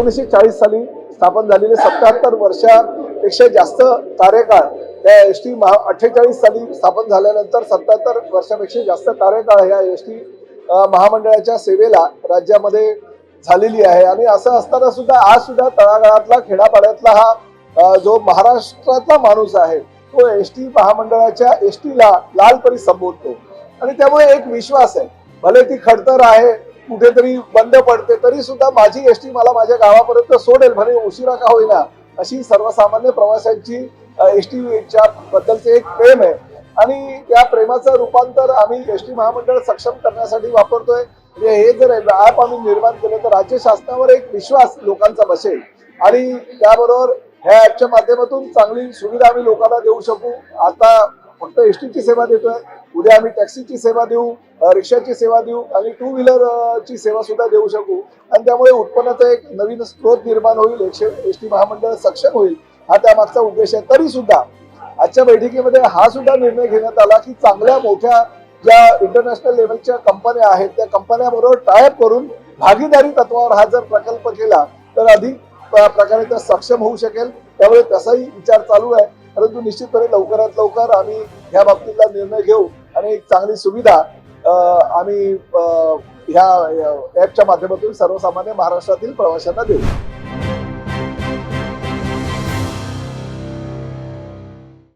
एकोणीसशे चाळीस साली स्थापन झालेले सत्याहत्तर वर्षापेक्षा जास्त कार्यकाळ त्या एस टी महा अठ्ठेचाळीस साली स्थापन झाल्यानंतर सत्याहत्तर वर्षापेक्षा जास्त कार्यकाळ ह्या एस टी महामंडळाच्या सेवेला राज्यामध्ये झालेली आहे. आणि असं असताना सुद्धा आज सुद्धा तळागाळातला खेडापाड्यातला हा जो महाराष्ट्रातला माणूस आहे तो एस टी महामंडळाच्या एस टीला लालपरी संबोधतो. आणि त्यामुळे एक विश्वास आहे भले ती खडतर आहे कुठेतरी बंद पडते तरी सुद्धा माझी एस टी मला माझ्या गावापर्यंत सोडेल भले उशिरा का होईना. अशी सर्वसामान्य प्रवाशांची एस टीच्या बद्दलचे एक प्रेम आहे. आणि त्या प्रेमाचं रूपांतर आम्ही एस टी महामंडळ सक्षम करण्यासाठी वापरतोय. म्हणजे हे जर ॲप आम्ही निर्माण केलं तर राज्य शासनावर एक विश्वास लोकांचा बसेल. आणि त्याबरोबर ह्या ॲपच्या माध्यमातून चांगली सुविधा आम्ही लोकांना देऊ शकू. आता फक्त एस टीची सेवा देतोय. उद्या आम्ही टॅक्सीची सेवा देऊ. रिक्षाची सेवा देऊ आणि टू व्हीलर ची सेवा सुद्धा देऊ शकू. आणि त्यामुळे उत्पन्नाचा एक नवीन स्रोत निर्माण होईल. एकशे एस टी महामंडळ सक्षम होईल. हा त्यामागचा उद्देश आहे. तरी सुद्धा आजच्या बैठकीमध्ये हा सुद्धा निर्णय घेण्यात आला की चांगल्या मोठ्या ज्या इंटरनॅशनल लेवलच्या कंपन्या आहेत त्या कंपन्याबरोबर टायअप करून भागीदारी तत्वावर हा जर प्रकल्प केला तर अधिक प्रकारे तर सक्षम होऊ शकेल. त्यामुळे तसाही विचार चालू आहे. परंतु निश्चितपणे लवकरात लवकर आम्ही या बाबतीतला निर्णय घेऊ आणि एक चांगली सुविधा आम्ही ह्या ऍपच्या माध्यमातून सर्वसामान्य महाराष्ट्रातील प्रवाशांना देऊ.